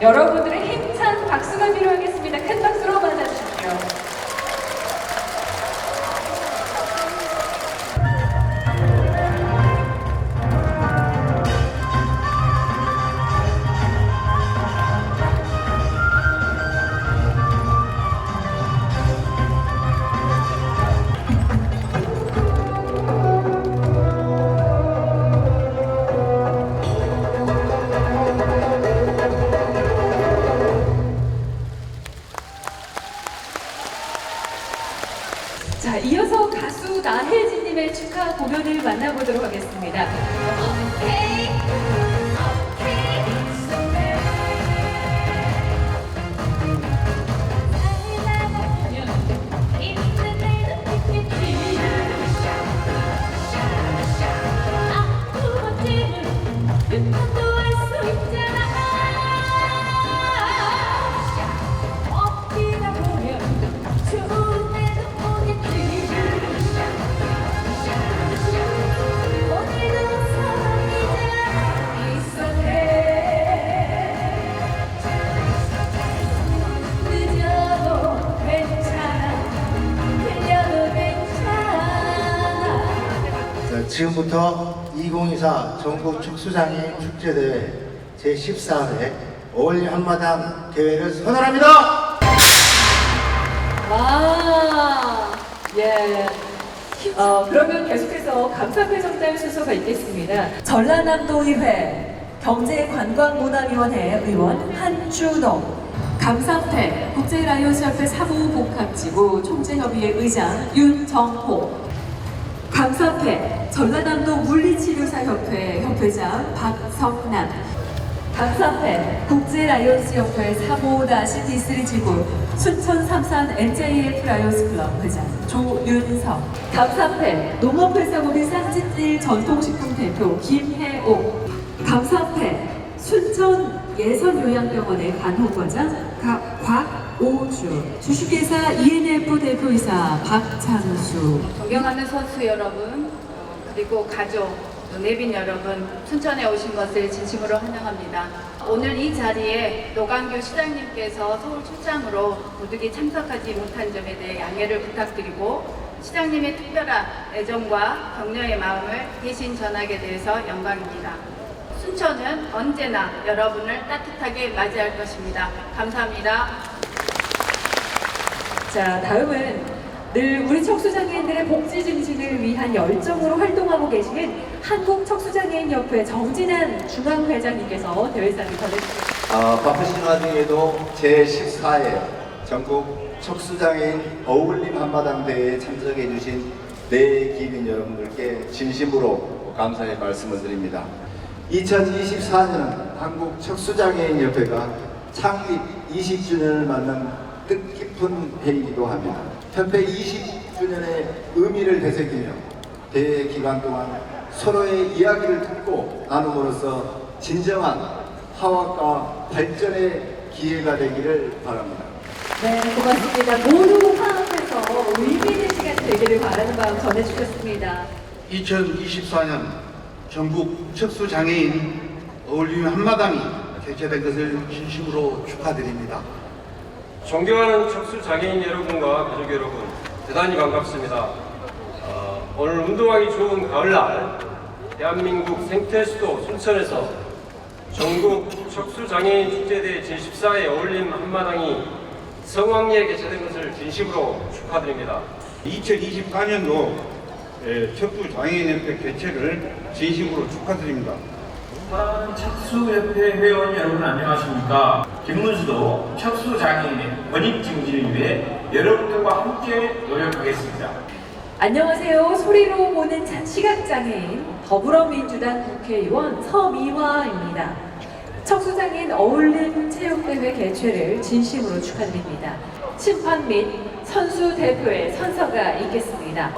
여러분들의 힘찬 박수가 필요하겠습니다. 큰 박수로 나혜진님의 축하 공연을 만나보도록 하겠습니다. 늦어도 지금부터 2024 전국 축수장애인 축제대회 제14회 어울림 한마당 대회를 선언합니다. 와, 예. 어, 그러면 계속해서 감사패 정달 순서가 있겠습니다. 전라남도의회 경제관광문화위원회 의원 한준호 감사패 국제라이온스협회 사무복합지구 총재협의회 의장 윤정호 감사패 전라남도 물리치료사협회 협회장 박성남. 감사패 국제라이온스협회 3호-D3 지구 순천 삼산 NJF 라이온스 클럽 회장 조윤석. 감사패 농업회사법인 쌍짓일 전통식품 대표 김혜옥. 감사패 순천 예선요양병원의 간호과장 가- 곽 오주 주식회사 ENF 대표이사 박창수 존경하는 선수 여러분, 어, 그리고 가족, 또 내빈 여러분, 춘천에 오신 것을 진심으로 환영합니다. 오늘 이 자리에 노광규 시장님께서 서울 출장으로 모두기 참석하지 못한 점에 대해 양해를 부탁드리고 시장님의 특별한 애정과 격려의 마음을 대신 전하게 돼서 영광입니다. 순천은 언제나 여러분을 따뜻하게 맞이할 것입니다. 감사합니다. 자, 다음은 늘 우리 척수장애인들의 복지 증진을 위한 열정으로 활동하고 계시는 한국 척수장애인협회 정진환 중앙회장님께서 대회상을 전해주십니다. 어, 바쁘신 와중에도 제14회 전국 척수장애인 어울림 한마당 대회에 참석해 주신 내 기민 여러분들께 진심으로 감사의 말씀을 드립니다. 2024년은 한국 척수장애인협회가 창립 20주년을 맞는 뜻깊은 해이기도 합니다. 협회 20주년의 의미를 되새기며 대회 기간 동안 서로의 이야기를 듣고 나눔으로써 진정한 화합과 발전의 기회가 되기를 바랍니다. 네, 고맙습니다. 모두 화합해서 의미 있는 시간이 되기를 바라는 마음 전해주셨습니다. 2024년 전국 척수장애인 어울림 한마당이 개최된 것을 진심으로 축하드립니다. 존경하는 척수 장애인 여러분과 가족 여러분, 대단히 반갑습니다. 어, 오늘 운동하기 좋은 가을날 대한민국 생태 수도 순천에서 전국 척수 장애인 축제대 제14회 어울림 한마당이 성황리에 개최된 것을 진심으로 축하드립니다. 2024년도 척수장애인협회 개최를 진심으로 축하드립니다. 사랑하는 척수협회 회원 여러분 안녕하십니까 김문수도 척수장애인의 권익 증진을 위해 여러분들과 함께 노력하겠습니다 안녕하세요. 소리로 보는 자- 시각장애인 더불어민주당 국회의원 서미화입니다. 척수장애인 어울림 체육대회 개최를 진심으로 축하드립니다. 심판 및 선수 대표의 선서가 있겠습니다.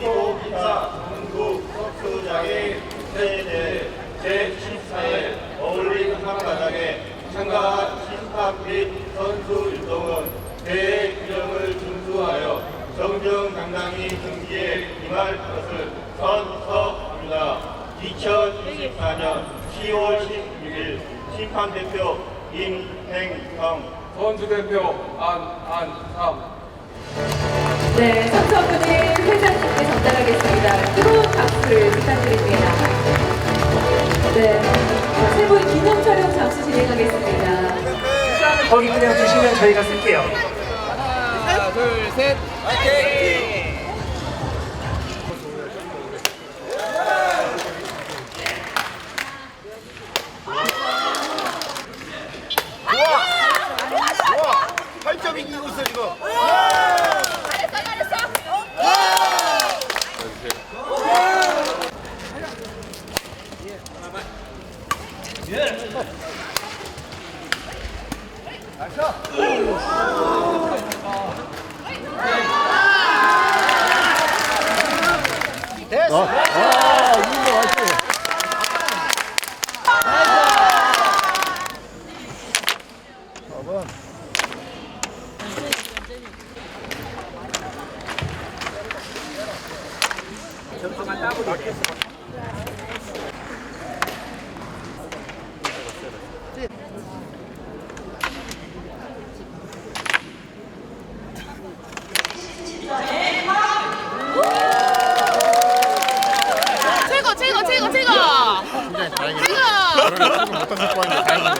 전국 척수장애인 세대 제14회 어울림 한마당에 참가한 심판 및 선수 유동은 대회 규정을 준수하여 정정당당히 경기에 임할 것을 선서합니다. 2024년 10월 16일 심판대표 임행성. 선수대표 안안삼. 네, 선수분이 회장 님께 전달하겠습니다. 뜨거운 박수를 부탁드립니다. 네, 세 분 기념 촬영 잠시 진행하겠습니다. 거기 그냥 주시면 저희가 쓸게요. 최고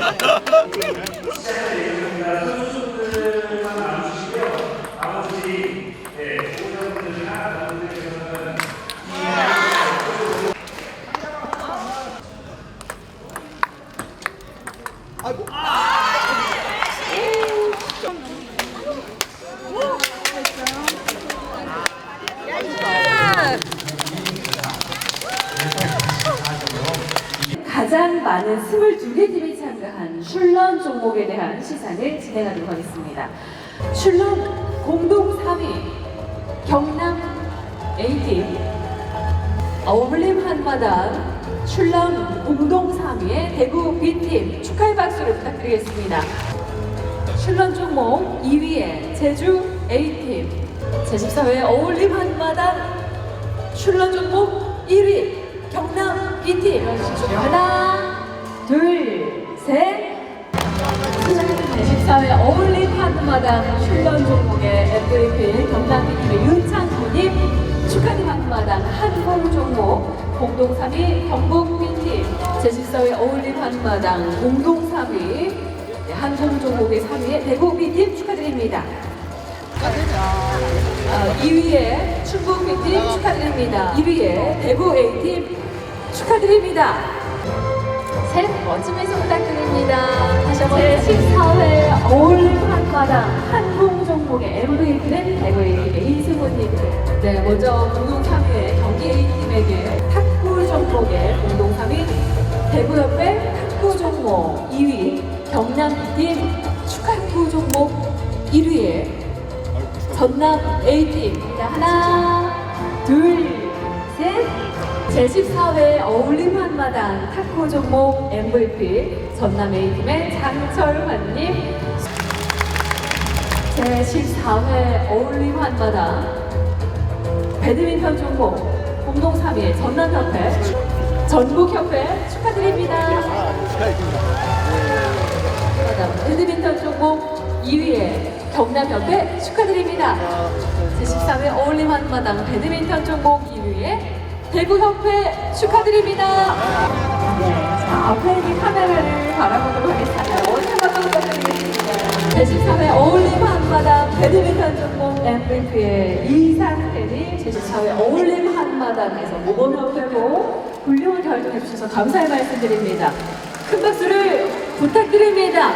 최고 가장 많은 22개 팀이 참가한 슐런 종목에 대한 시상을 진행하도록 하겠습니다. 슐런 공동 3위 경남 A팀 어울림 한마당 슐런 공동 3위의 대구 B팀 축하의 박수를 부탁드리겠습니다. 슐런 종목 2위에 제주 A팀 제14회 어울림 한마당 슐런 종목 1위 경남 B팀 하나 둘셋. 제14회 어울림 한마당 슐런 종목의 MVP 경남 B팀의 윤창구님 축하님 한마당 한공 종목 공동 3위 경북 B팀 제14회 어울림 한마당 공동 3위 한공 종목의 3위에 대구 B팀 축하드립니다. 아, 2위에 B팀 축하드립니다. 2위에 대구 A팀 축하드립니다. 셋, 멋진 미소 부탁드립니다. 다시 한번 제14회 어울림 한마당 한공 종목의 MVP는 대구 A팀의 이승호님. 네, 먼저 공동 3위의 경기 A팀에게 탁구 종목의 공동 3위 대구협회 탁구 종목 2위 경남 B팀 축하탁구 종목 1위에 전남 A팀 자, 하나 제14회 어울림 한마당 탁구 종목 MVP 전남 A팀의 장철환님 제14회 어울림 한마당 배드민턴 종목 공동 3위 전남협회 전국협회 축하드립니다. 배드민턴 종목 2위에 경남협회 축하드립니다. 제14회 어울림 한마당 배드민턴 종목 2위에 대구협회 축하드립니다. 자, 앞에 있는 카메라를 바라보도록 하겠습니다. 부탁드리겠습니다. 제14회 어울림 한마당 배드민턴 종목 MVP의 이상태님 제14회 어울림 한마당에서 모범협회로 훌륭한 활동해 주셔서 감사의 말씀드립니다. 큰 박수를 부탁드립니다.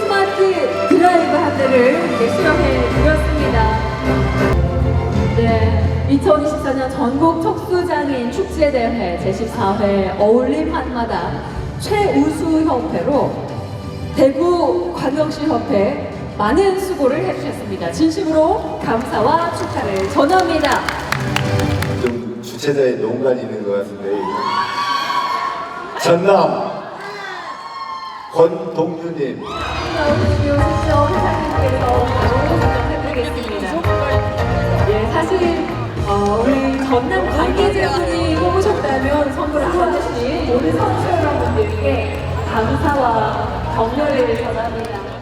스마트 드라이브 한 대를 수령해 드렸습니다. 네, 2024년 전국 척수장애인 축제대회 제14회 어울림 한마당 최우수 협회로 대구 관광시 협회 많은 수고를 해주셨습니다. 진심으로 감사와 축하를 전합니다. 좀 주최자의 농간이 있는 것 같은데 전남 권동규님 나오시오 회장님께서 바로 선정해드리겠습니다. 예, 사실 어, 우리 전남 관계자분이 뽑으셨다면 선물을 하나씩 모든 선수 여러분들께 감사와 격려를 전합니다.